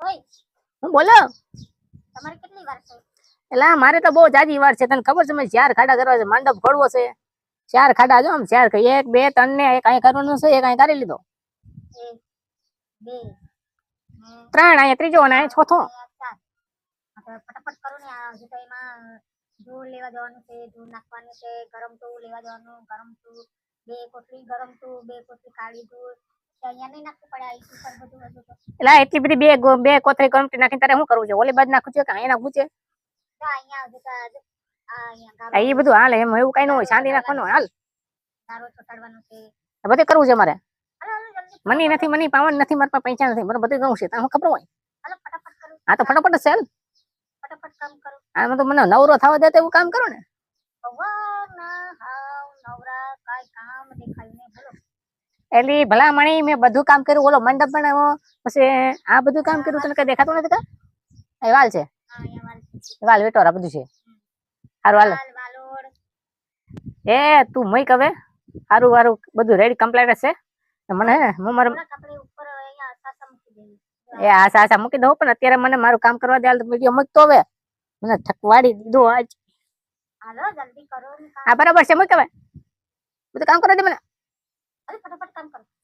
હું બોલો. તમારે કેટલી વાર છે એટલે મારે તો બહુ જાજી વાર છે. તને ખબર છે મેં ચાર ખાડા કરવા છે મંડપ ખોડવો છે. ચાર ખાડા જો આમ ચાર એક બે ત્રણ ને એક અહીં કરવાનું છે એક અહીં કરી લીધો. બે ત્રણ અહીંયા ત્રીજો અને અહીં ચોથો. ફટાફટ કરો ને આ હજી તો એમાં ધૂળ લેવા જવાનું છે ધૂળ નાખવાનું છે ગરમ તું લેવા જવાનું ગરમ તું બે કોટલી ગરમ તું બે કોટલી કાળી ધૂળ તો. એટલે બધી બે બે કોથળી કમટી નાખીને તારે શું કરવું છે? ઓલી બાજુ નાખું છે કે અહીંયા નાખું છે? એ બધું હાલ એમ એવું કઈ ન હોય શાંતિ નાખવાનું હાલ. બધું કરવું છે મારે. મની નથી મની પાવન નથી મારા પાસે પૈસા નથી મને બધું કરવું છે તને ખબર હોય? આ તો ફટાફટ જ છે હાલ. આમાં તો મને નવરો થવા દે તેવું એવું કામ કરો ને. એટલે ભલામણી મેં બધું કામ કર્યું. ઓલો મંડપ બનાવ્યો પછી આ બધું કામ કર્યું તને કઈ દેખાતું નથી કા એ વાલ છે. વાલ વેટોરા બધું છે. સારું હાલ. એ તું મય કવે સારું વારું બધું રેડી કમ્પ્લીટ છે. મને હે હું મારે થોડાક આપણે સાસા મૂકી એ આશા આશા મૂકી દઉં પણ અત્યારે મને મારું કામ કરવા દે વીડિયો મૂકતો હવે. મને થકવાડી દીધો આજ. આ બરાબર છે મૂકી બધું કામ કરવા દે મને. અરે ફટાફટ કામ કરો ચોટ મૂક